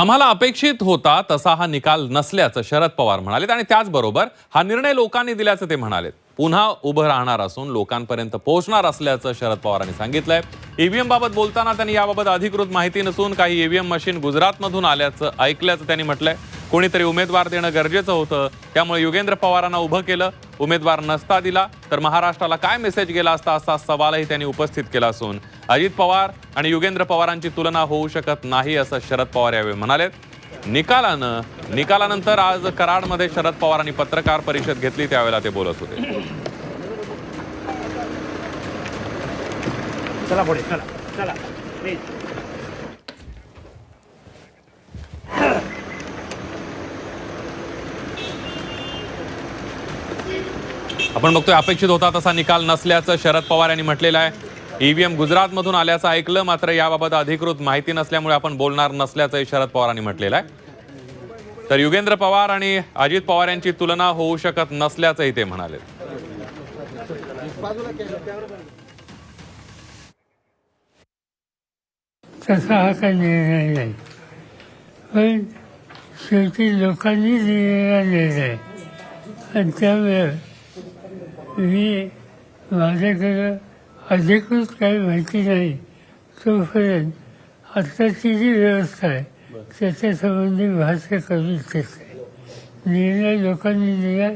आम्हाला अपेक्षित होता तसा हा निकाल नसल्याचं शरद पवार म्हणालेत आणि त्याचबरोबर हा निर्णय लोकांनी दिल्याचं ते म्हणालेत. पुन्हा उभं राहणार असून लोकांपर्यंत पोहोचणार असल्याचं शरद पवारांनी सांगितलंय. ईव्हीएम बाबत बोलताना त्यांनी याबाबत अधिकृत माहिती नसून काही ईव्हीएम मशीन गुजरातमधून आल्याचं ऐकल्याचं त्यांनी म्हटलंय. कोणीतरी उमेदवार देणं गरजेचं होतं. त्यामुळे युगेंद्र पवारांना उभं केलं. उमेदवार नसता दिला तर महाराष्ट्राला काय मेसेज गेला असता असा सवालही त्यांनी उपस्थित केला असून अजित पवार आणि युगेंद्र पवारांची तुलना होऊ शकत नाही असं शरद पवार यावेळी म्हणालेत. निकालानं निकालानंतर आज कराडमध्ये शरद पवारांनी पत्रकार परिषद घेतली त्यावेळेला ते बोलत होते. चला पुढे चला चला. आपण बघतोय अपेक्षित होता तसा निकाल नसल्याचं शरद पवार यांनी म्हटलेलं आहे. ईव्हीएम गुजरातमधून आल्याचं ऐकलं मात्र याबाबत अधिकृत माहिती नसल्यामुळे आपण बोलणार नसल्याचंही शरद पवारांनी म्हटलेलं आहे. तर युगेंद्र पवार आणि अजित पवार यांची तुलना होऊ शकत नसल्याचंही ते म्हणाले. तसा हा काही निर्णय नाही. पण शेवटी लोकांनी दिलेला निर्णय आणि त्यामुळे मी माझ्याकडं अधिकृत काही माहिती नाही. तोपर्यंत आत्ताची जी व्यवस्था आहे त्याच्या संबंधी भाष्य करू इच्छित नाही निर्णय लोकांनी दिला.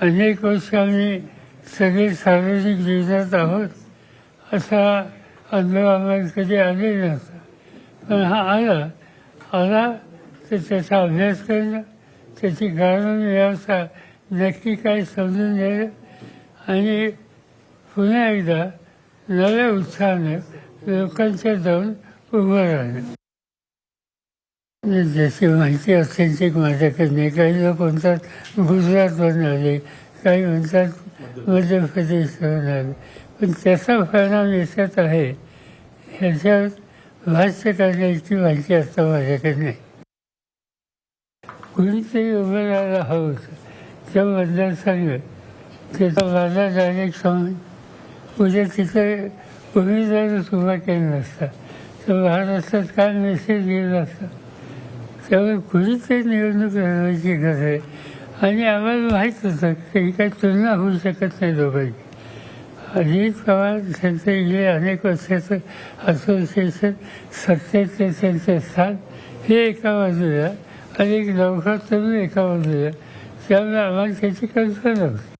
अनेक वर्ष आम्ही सगळे सार्वजनिक जीवनात आहोत असा अनुभव आम्हाला कधी आले नव्हता. पण हा आला. आला तर त्याचा अभ्यास करणं त्याची कारण व्यवस्था नक्की काय समजून घेणं आणि पुन्हा एकदा नव्या उत्साहाने लोकांच्या जाऊन उभं राहणं जशी माहिती ऑथेंटिक माझ्याकडे नाही. काही लोक म्हणतात गुजरातवरून आले. काही म्हणतात मध्य प्रदेशवरून आले. पण त्याचा परिणाम याच्यात आहे. ह्याच्यावर भाष्य करण्याची माहिती आता माझ्याकडे नाही. कुणीतरी उभं राहायला हवं होतं. त्याबद्दल सांगेल त्याचा माझा डायरेक्ट समज उद्या तिथं उमेदवारच उभा केला नसता तर महाराष्ट्रात काय मेसेज गेला असता. त्यामुळे कुणीतरी निवडणूक लढवायची गरज आहे. आणि आम्हाला माहीत होतं की काही तुलना होऊ शकत नाही दोघांची. अजित पवार त्यांचे इकडे अनेक वर्षाचं असोसिएशन सत्तेचे त्यांचे स्थान हे एका बाजूला आणि एक लवकर तरुण एका बाजूला. त्यामुळे आम्हाला त्याची कल्पना होती